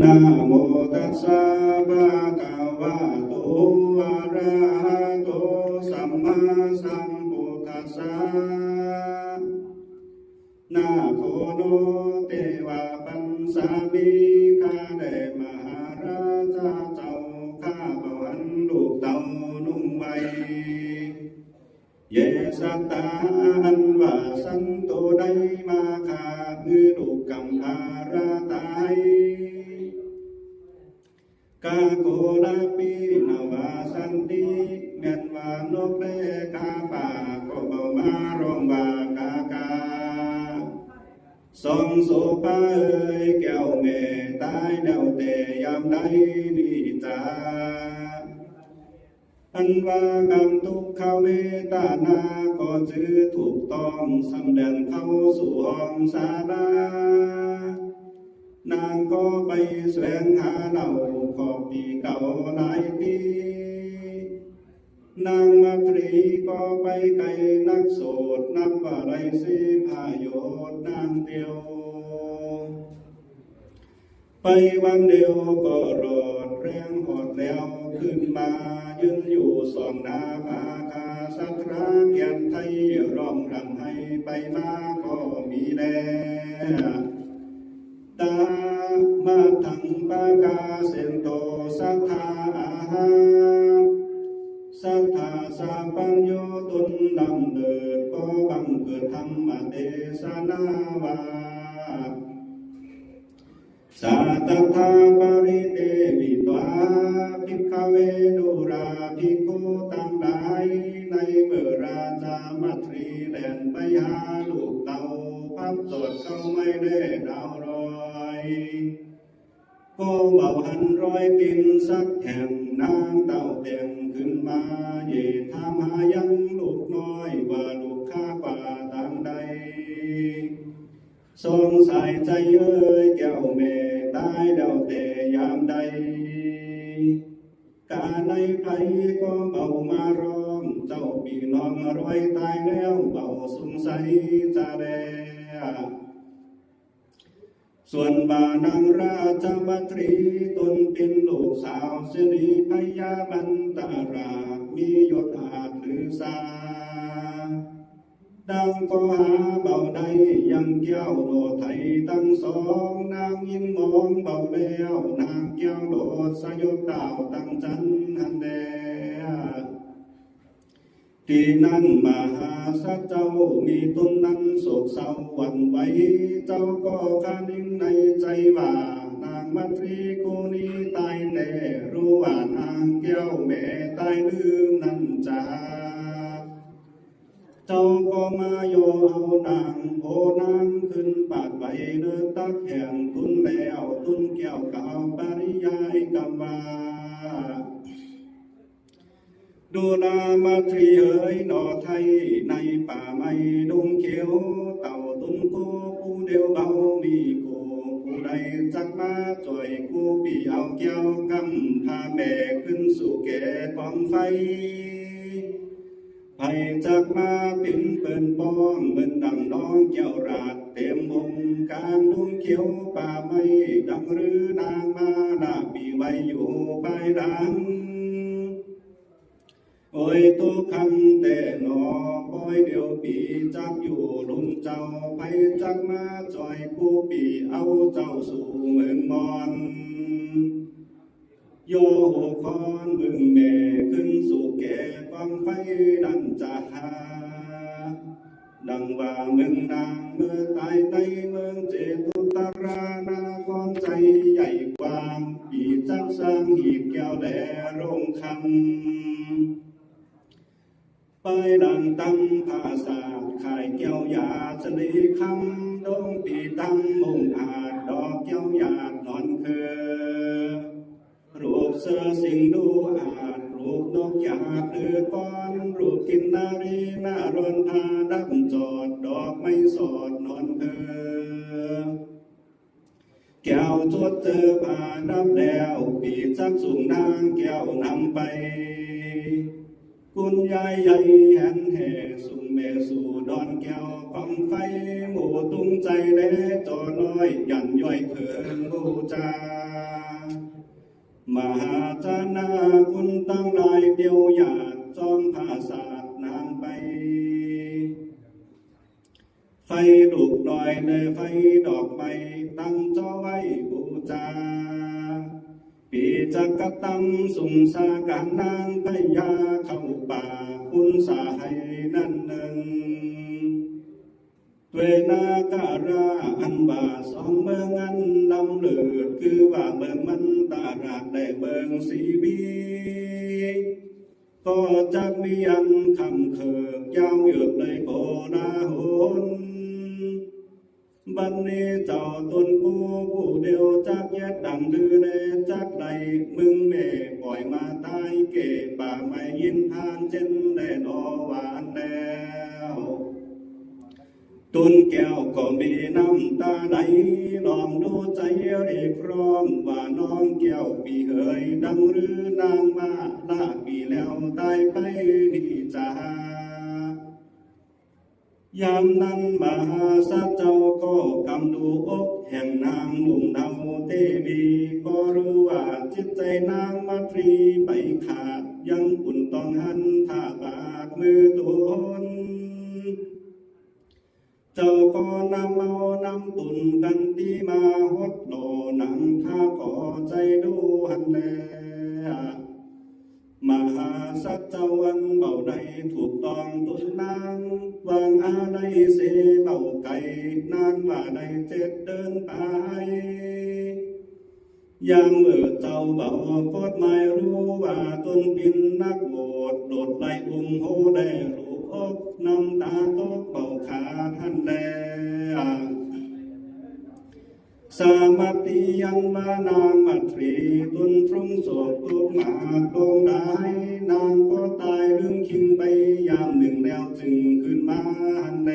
นะโมตัสสะภะคะวะโตอะระหะโตสัมมาสัมพุทธัสสะนะโคโนเทวะปัสสามิข้าได้มหาราชาเจ้าข้าบวันลูกเต่านุ่งไว้เยสัตตาอันว่าสันโตได้มาขาคือลูกกำพาราตาย กาโกลาปีนาวาสันติเมียนวานกเลกาป่าก็เบมารองบากากาสองโสปาเอ้ยแก้วแม่ตายเดาแต่ยามใดดีจาอันว่ากรรมทุกขเวทนาก็จือถูกต้องสำเร็จเข้าสู่ห้องสาลา นางก็ไปแสวงหาเราขอปีเก่าหลายปี นางมาตรีก็ไปไกลนักโสดนับว่าไรสิพาโยชน์นางเดียว ไปวันเดียวก็รอดแรงหอดแล้วขึ้นมายืนอยู่สองหนาภาคาสัตราเกียนไทยร้องรำให้ไปมาก็มีแลต ปกาเสนโตสัทธาอาหาสัทธาสาปัญโยตุนดำเดิดก็บังเกิดธรรมเทศนาวาสัตถาปริเตวิตวาภิกขเวดุราภิกขุตังหลายในเมื่อราชามัตรีแล่นไปหาลูกเต่าพับสดเขาไม่ได้ดาวรอ ก็เบาหันร้อยกินสักแห่งนางเต่าเตียงขึ้นมาเย่ถามหายังลูกน้อยว่าลูกข้าป่าทางใด สงสัยใจเอ้ยแก้วแม่ตายเดาแต่ยามใด กาในไผก็เบามาร้องเจ้าปีน้องร้อยตายแล้วเบาสงสัยจะแล ส่วนบานางราชบัตรีตนเป็นลูกสาวสิริพยาบันตารามียศอาจหรือสาดังก็หาเบาใดยังเก้วโดไทยตั้งสองนางยินมองเบาแล้วนางเก้วโดสยบดาวตั้งจั ที่นั่นมหาสัจเจ้ามีตนนั้นโศกเศร้าหวันไหวเจ้าก็คานิ่งในใจว่านางมัตรีกูนี้ตายแต่รู้ว่านางแก้วแม่ตายลืมนั่นจ้าเจ้าก็มาโยเอานางโอนางขึ้นปากใบเนื้อตักแห่งตุนแล้วตุนแก้วกาวปริยายกำวา ดูนามาทรีเอ๋ยหนอไทย ในป่าไม้ดงเขียว เต่าตุนกูผู้เดียวเบามีกูผู้ใดจักมาจ่อยกูปีเอาแก้วกำพาแม่ขึ้นสู่แก่กองไฟไปจากมาเป็นเปิ่นป้องเหมือนดังน้องเจ้าราดเต็มวงการดวงเขียวป่าไม้ดังหรือนางมาลาปีไว้อยู่ปลายดัง โอ้ยตุกคำแต่หนอปอยเดียวปีจักอยู่ลุมเจ้าไปจักมาจอยผู้ปีเอาเจ้าสู่เมืองมอนโยหคอนมึงแม่ขึ้นสู่แก่ความไฟดันจะหา ดังว่ามึงนางเมื่อตายในเมืองเจตุตารานากรใจใหญ่กว้างปีจักสร้างหีบแก้วแหลรงคำ ไปดังตั้งภาษาขายแก้วยาชลีคำดงปีตั้งมุงอาจดอกแก้วยานอนเคอรูปเสือสิงดูอาจรูปนกยาดเลือก้อนรูปกินนารีนารอนพาดับจอดดอกไม่สอดนอนเคอแก้วทดเจอผ่าดับแล้วปีจักสูงนางแก้วนำไป คุณยายใหญ่แหนแห่สุมเมสู่ดอนแก้วกองไฟหมู่ตุ้งใจเล่จอน้อยยันย่อยเขินบูจามหาจนาคุณตั้งหลายเดียวหยาดจอมภาษาทนางไป ไฟลูกดอยในไฟดอกไม้ตั้งจอไว้บูชา ปีจักกตังสุงสาการนางพญาเข้าป่าคุณสาให้นั่นหนึ่งเวนาการาอันบาสองเมืองอันนำเลือดคือว่าเมืองมันตาราดได้เมืองสีบีก็จะมีอันคำเคิกยาวเหยือกเลยโกนาหน บันนี้เจ้าตนกูผู้เดียวจักแยกดังดื้อแนจักใดมึงแม่ปล่อยมาตายเก็บป่าไม่ยินทานเช่นแดนอหวานแล้วตุนแก้วก็มีน้ำตาไหลลองดูใจเรียกร้องว่าน้องแก้วปีเอ๋ยดังหรือนางมาลาปีแล้วตายไปนี่จ้า ยามนั้นมหาสัจเจ้าก็กำดูอกแห่งนางหนุ่มเนาเทวีก็รู้ว่าจิตใจนางมาตรีไปขาดยังอุ่นต้องหันท่าบาดมือตนเจ้าก็นำเอานำตุนกันตีมาฮดโดหนังท่าขอใจดูหันแลมหาสัจเจ้าวันเบาใดถูกต้องตุนนาง วางอาในเสเบาไก่นางว่าใดเจ็ดเดินไปยามเมื่อเจ้าเบากดไม่รู้ว่าตนปินนักโบดโดดไล่อุ้มโหแดลูกอกน้ำตาตกเบาขาท่านแล สามัติยังมานางมัตรีตุนทรุงโศกตุกมาตรงได้นางก็ตายลืมคิงไปยามหนึ่งแล้วจึงขึ้นมาหันแล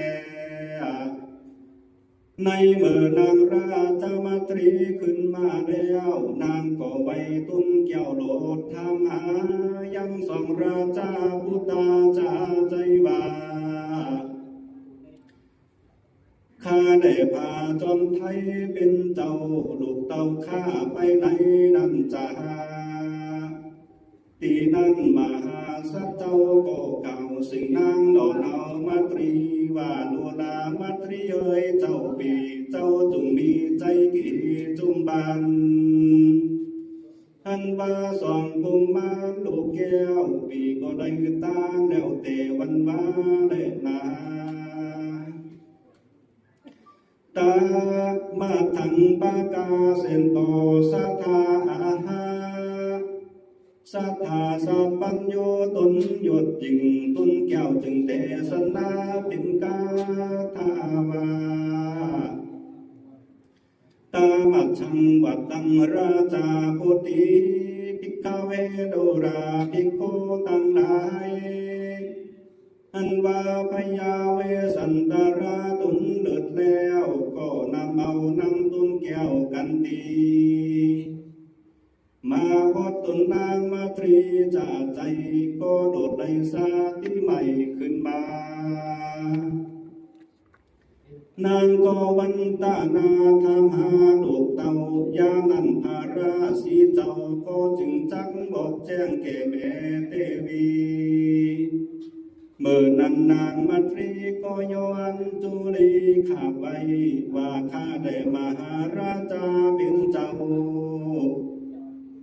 ในเมื่อนางราชมาตรีขึ้นมาแล้ว นางก็ไว้ตุ้นเกี่ยวโลดทำหายังสองราชาพุตาจาใจว่า ข้าได้พาจอมไทยเป็นเจ้าลูกเต้าข้าไปไหนนั่นจ้าตีนั้นมาหาสัจเจ้าก็เก่าสิ่งนางดอนเอามาตรีว่าดูลามาตรีเอ้ยเจ้าปีเจ้าจงมีใจกี่จุมบันอันว่าสองกุมมารลูกแก้วปีก็ได้ตางแล้วเตวันว่าได้นา ตามาทังปากาเสนโตสัทธาอาหาสัทธาสัพปัญโยตุนยดจิงตุนแก้วจึงเตสนาป็นกาทาวาตามัดชังวัดตังราชาโพธิภิกขเวโดราภิกขุตังหลายอันว่าพยาเวสันตราตุนเลิดแล้ว ก็นำเอานำตุนแก้วกันดีมาฮอดตุนนางมาตรีจ่าใจก็โดดในสาที่ใหม่ขึ้นมา นางก็วันตานาทำหาลูกเต่ายานันทาราสีเจ้าก็จึงจักบอกแจ้งแก่แม่เทวี เมื่อนั้นนางมัตรีก็ย้อนจุลีข้าไปว่าข้าได้มหาราชาเป็นเจ้า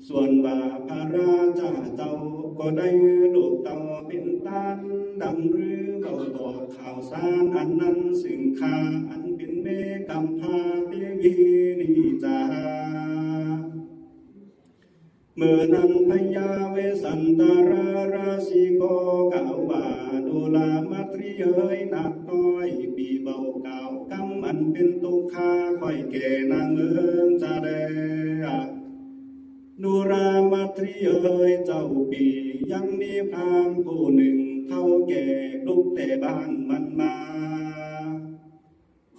ส่วนว่าพระราชาเจ้าก็ได้ลูกเต่าเป็นตันดังหรือเบาบอข่าวสารอันนั้นซึ่งข้าอันเป็นเมกำพาเทวีนีจา มื่อนั้นพญาเวสันตาราราศีก็กล่าว่าดูลามาตรีเอยนักน้อยปีเบาเก่ากำมันเป็นตุกขาค่อยแก่นางเอิงจะแดดูรามาตรีเอยเจ้าปียังมีพรามผู้หนึ่งเท่าแก่ลุกแต่บ้านมันมา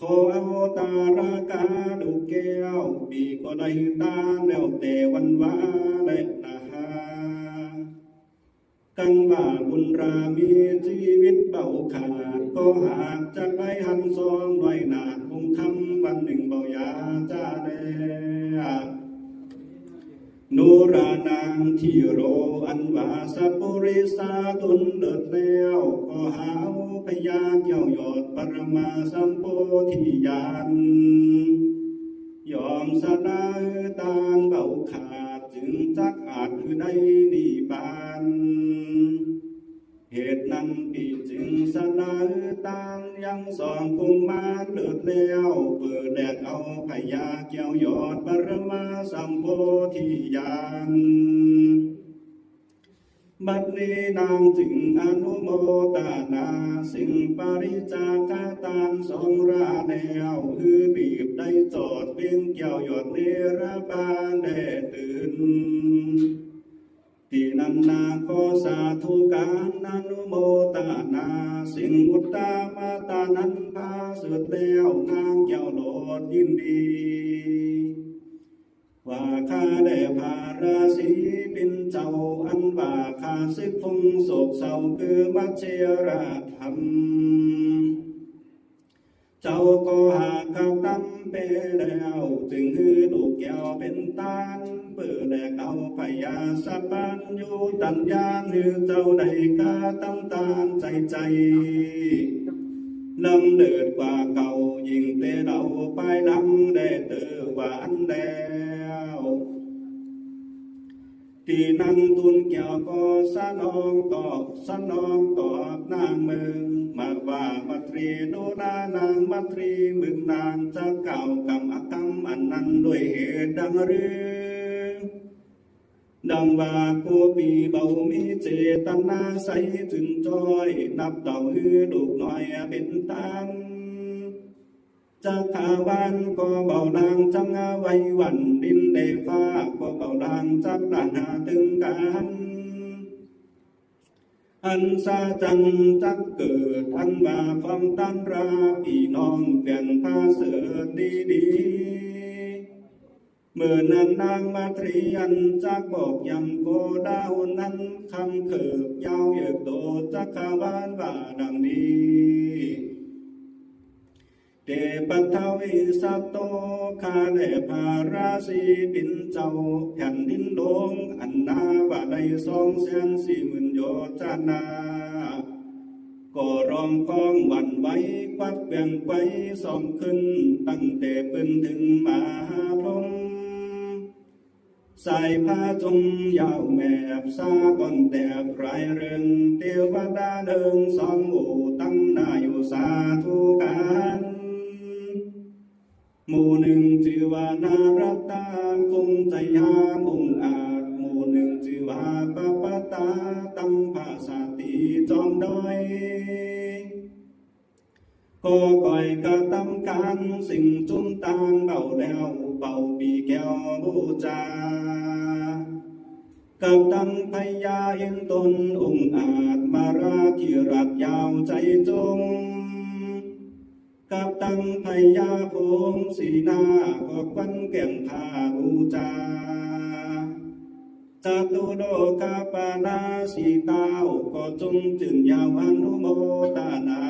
ขอเอาตารากาดูแก้วปีก็ได้ตาแล้วแต่วันวาและนากันว่าบุญรามีชีวิตเบาขาดก็หากจะไปหันซองหน่อยหนาคงคำวันหนึ่งเบายาจ้าแน่นูรานางที่โรอันวาสปุริสาตุนเลิศแล้วก็หาว พยาเกี่ยวยอดปรมาสัมโพธิญาณยอมสนายตานเบาขาดจึงจักอาจคือได้นิบานเหตุนั้นปีจึงสนายตานยังสองคงมาเลิศแล้วเปิดแดกเอาพยาเกี่ยวยอดปรมาสัมโพธิญาณ บัดนี้นางจึงอนุโมตนาสิ่งปริจาคตานสองราแนวคือบีบได้จอดเพียงเกี่ยวหยดเนรบานได้ตื่นที่นันนาก็สาธุการอนุโมตนาสิ่งอุตตามาตานันพาสุดแล้วนางเจ้าโลดยินดี ว่าข้าได้พาราศีเป็นเจ้าอันว่าข้าซึกฟงโศกเศร้าคือมัจเชราธรรม เจ้าก็หากข้าตั้มไปแล้วจึงคือลูกแก้วเป็นตาลเปิดแลกเอาพยาสะบันอยู่ตัญญาหรือเจ้าได้กาตั้มตาลใจใจนำเดือดกว่า ที่นั่งตุนเกี่ยวก็สนองตอบสนองตอบนางมืองมาว่ามัตรีโนรานางมัตรีมึงนางจะเก่ากรรมอกรรมอันนั้นด้วยเหตุดังหรือดังว่าผู้ปีเบามีเจตนาใสถึงจอย นับเต่าฮือลูกน้อยเป็น จากขาวันก็เบาดังจังไว้วันดินเดฟ้าก็เบาดังจักดานหาถึงกันอันซาจันจักเกิดอันว่าความตันราพี่น้องเปลี่ยนภาเสือดีดีเมื่อนั้นนางมาตรียนจากบอกยำโกดาวนั้นคำเขิบยาวเหยือกโตจากขาวานว่าดังนี้ ปัทวิสัตโตคาเดพาราสีปินเจ้าแผ่นดินโดงอันนาวาได้สองแสนสี่หมื่นโยจานาก็ร้องกองวันไว้ควัดเบี่ยงไปสองขึ้น ตั้งแต่ปืนถึงมาพรหมสายผ้าจงยาวแมบซาก่อนแตบรายเริงเทวดาเดิงสองหมู่ตั้งหน้าอยู่สาธุการ หมู่หนึ่งชื่อว่านารัตตาคงใจยามองอาจหมู่หนึ่งชื่อว่าปะปะตาตั้งภาษาตีจอมดอยก็ก่อยกระทำการสิ่งจุนตางเบาแล้วเบาปีแก้วบูชากับตั้งพยาเห็นตนองอาจมาราที่รักยาวใจจง กับตั้งพยาโพงสีนาก็ควันแก่งพาบูชาจตุโดกาปานาสีตาวก็จงจึงยาวอนุโมตนา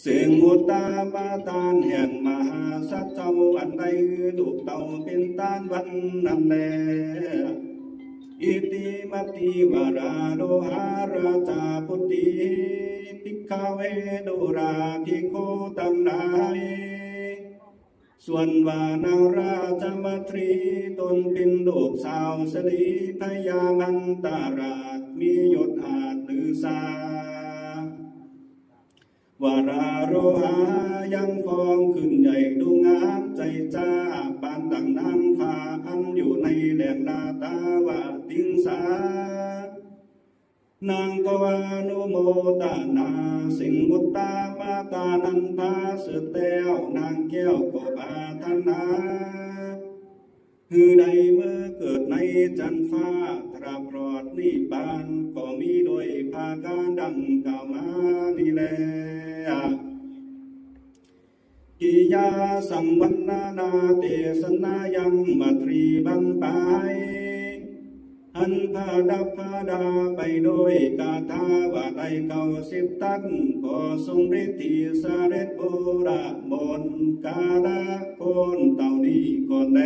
เสียงมุตาบาตานแห่งมหาสัจเจ้าอันใดลูกเต่าเป็นตานวันนั้นแลอิติมัติวาราโดหาราชาพุทธิ ภิกขเวโดราภิกุตังหลายส่วนวานางราชมัตรีตนเป็นลูกสาวสลีพยามันตาราชมียศอาจหรือสาวาราโรหายังฟองขึ้นใหญ่ดูงามใจจ้าปานดังนางฟ้าอันอยู่ในแดนนาตาวาติงสา นางกวานุโมตานา สิงมุตามาตานันพาสืบแต้วนางแก้วก็ปาธนาคือใดเมื่อเกิดในจันฟ้าตราบรอดนิบานก็มีโดยภาการดังกล่าวมานี่แลกิยาสังวันนาเตสนายังมัตรีบันปาย อันพาดับพาดาไปโดยกาถาว่าใดเก่าสิบตันขอทรงฤทธิสาเร็จโบราบนกาลาโคนเต่านี้ก่อนแล